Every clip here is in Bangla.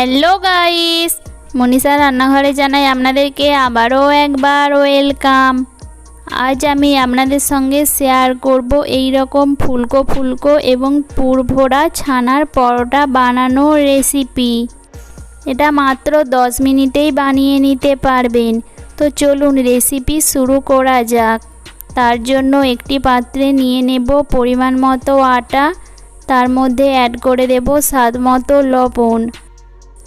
হ্যালো গাইস, মনীষা রান্নাঘরে জানাই আপনাদেরকে আবারও একবার ওয়েলকাম। আজ আমি আপনাদের সঙ্গে শেয়ার করব এই রকম ফুলকো ফুলকো এবং পুরভোরা ছানার পরোটা বানানোর রেসিপি এটা মাত্র 10 মিনিটেই বানিয়ে নিতে পারবেন। তো চলুন রেসিপি শুরু করা যাক। তার জন্য একটি পাত্রে নিয়ে নেব পরিমাণ মতো আটা, তার মধ্যে অ্যাড করে দেব স্বাদ মতো লবণ।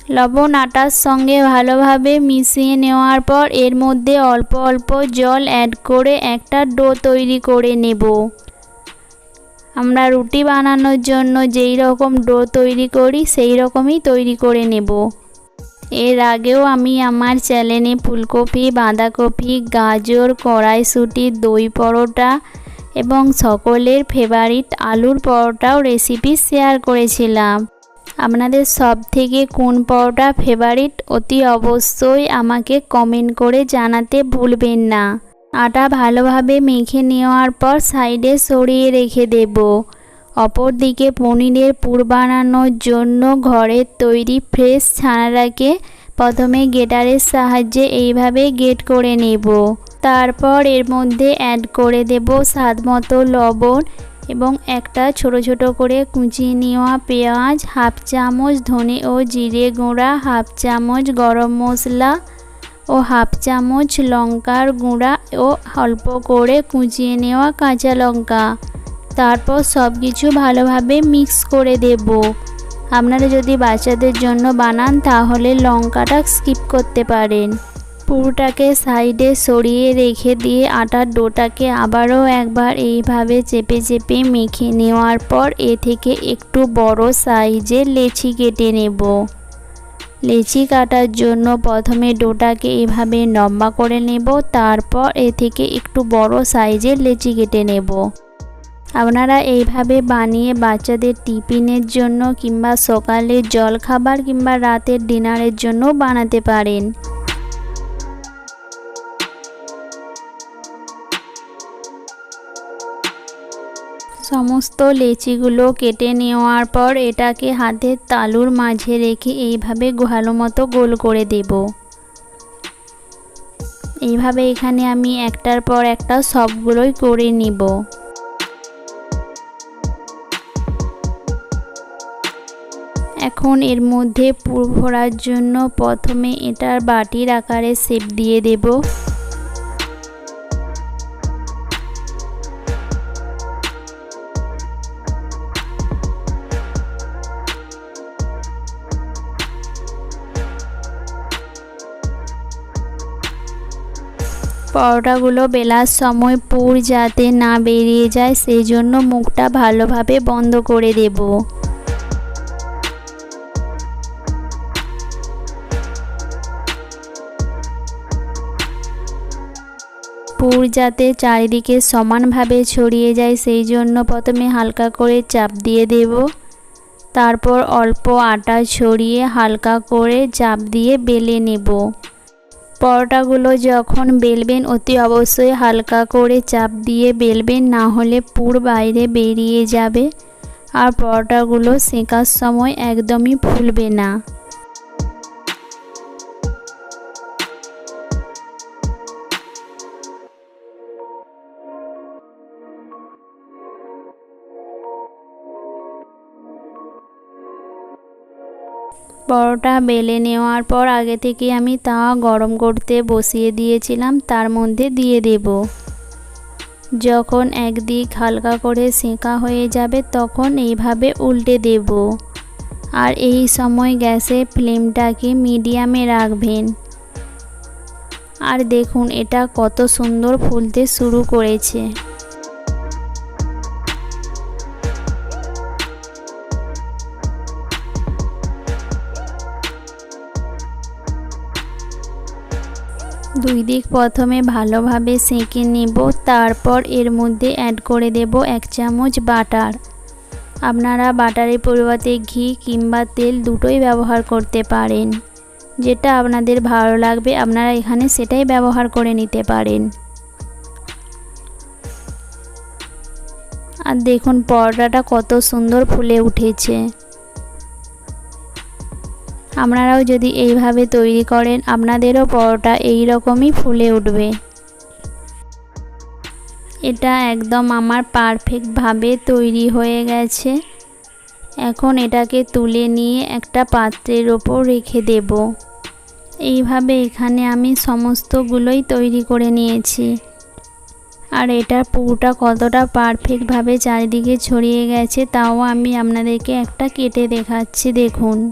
লবণ আটার সঙ্গে ভালোভাবে মিশিয়ে নেওয়ার পর এর মধ্যে অল্প অল্প জল অ্যাড করে একটা ডো তৈরি করে নেব। আমরা রুটি বানানোর জন্য যেই রকম ডো তৈরি করি, সেই রকমই তৈরি করে নেব। এর আগেও আমি আমার চ্যানেলে ফুলকপি, বাঁধাকপি, গাজর, কড়াইশুঁটি, দই পরোটা এবং সকলের ফেভারিট আলুর পরোটাও রেসিপি শেয়ার করেছিলাম। আপনাদের সব থেকে কোন পরোটা ফেভারিট অতি অবশ্যই আমাকে কমেন্ট করে জানাতে ভুলবেন না। আটা ভালোভাবে মেখে নেওয়ার পর সাইডে সরিয়ে রেখে দেব। অপর দিকে পনিরের পুর বানানোর জন্য ঘরের তৈরি ফ্রেশ ছানাটাকে প্রথমে গেটারের সাহায্যে এইভাবে গেট করে নেব। তারপর এর মধ্যে অ্যাড করে দেব স্বাদ মতো লবণ এবং একটা ছোট ছোট করে কুচিয়ে নেওয়া পেঁয়াজ, হাফ চামচ ধনে ও জিরে গুঁড়া, হাফ চামচ গরম মশলা ও হাফ চামচ লঙ্কার গুঁড়া ও অল্প করে কুচিয়ে নেওয়া কাঁচা লঙ্কা। তারপর সব কিছু ভালোভাবে মিক্স করে দেব। আপনারা যদি বাচ্চাদের জন্য বানান, তাহলে লঙ্কাটা স্কিপ করতে পারেন। পুরোটাকে সাইডে সরিয়ে রেখে দিয়ে আটার ডোটাকে আবারও একবার এইভাবে চেপে চেপে মেখে নেওয়ার পর এ থেকে একটু বড় সাইজের লেচি কেটে নেব। লেচি কাটার জন্য প্রথমে ডোটাকে এভাবে লম্বা করে নেব, তারপর এ থেকে একটু বড় সাইজের লেচি কেটে নেব। আপনারা এইভাবে বানিয়ে বাচ্চাদের টিফিনের জন্য কিংবা সকালের জলখাবার কিংবা রাতের ডিনারের জন্য বানাতে পারেন। সমস্ত লেচিগুলো কেটে নেওয়ার পর এটাকে হাতের তালুর মাঝে রেখে এইভাবে ভালো মতো গোল করে দেব। এইভাবে এখানে আমি একটার পর একটা সবগুলোই করে নিব। এখন এর মধ্যে পুর ভরার জন্য প্রথমে এটার বাটির আকারে শেপ দিয়ে দেব। পরোটাগুলো বেলার সময় পুর যাতে না বেরিয়ে যায় সেই জন্য মুখটা ভালোভাবে বন্ধ করে দেব। পুর যাতে চারিদিকে সমানভাবে ছড়িয়ে যায় সেই জন্য প্রথমে হালকা করে চাপ দিয়ে দেব। তারপর অল্প আটা ছড়িয়ে হালকা করে চাপ দিয়ে বেলে নেব। পরোটাগুলো যখন বেলবেন, অতি অবশ্যই হালকা করে চাপ দিয়ে বেলবেন, না হলে পুর বাইরে বেরিয়ে যাবে। আর পরোটাগুলো সেঁকার সময় একদমই ফুলবে না। পরোটা বেলে নেওয়ার পর আগে থেকে আমি তা গরম করতে বসিয়ে দিয়েছিলাম, তার মধ্যে দিয়ে দেব। যখন একদিক হালকা করে সেঁকা হয়ে যাবে, তখন এইভাবে উল্টে দেব। আর এই সময় গ্যাসে ফ্লেমটাকে মিডিয়ামে রাখবেন। আর দেখুন, এটা কত সুন্দর ফুলতে শুরু করেছে। দুই দিক প্রথমে ভালোভাবে সেঁকে নেব, তারপর এর মধ্যে অ্যাড করে দেব এক চামচ বাটার। আপনারা বাটারের পরিবর্তে ঘি কিংবা তেল দুটোই ব্যবহার করতে পারেন। যেটা আপনাদের ভালো লাগবে, আপনারা এখানে সেটাই ব্যবহার করে নিতে পারেন। আর দেখুন, পরোটাটা কত সুন্দর ফুলে উঠেছে। আপনারাও যদি এইভাবে তৈরি করেন, আপনাদেরও পরোটা এই রকমই ফুলে উঠবে। এটা একদম আমার পারফেক্টভাবে তৈরি হয়ে গেছে। এখন এটাকে তুলে নিয়ে একটা পাত্রের ওপর রেখে দেব। এইভাবে এখানে আমি সমস্তগুলোই তৈরি করে নিয়েছি। আর এটার পুরোটা কতটা পারফেক্টভাবে চারিদিকে ছড়িয়ে গেছে, তাও আমি আপনাদেরকে একটা কেটে দেখাচ্ছি, দেখুন।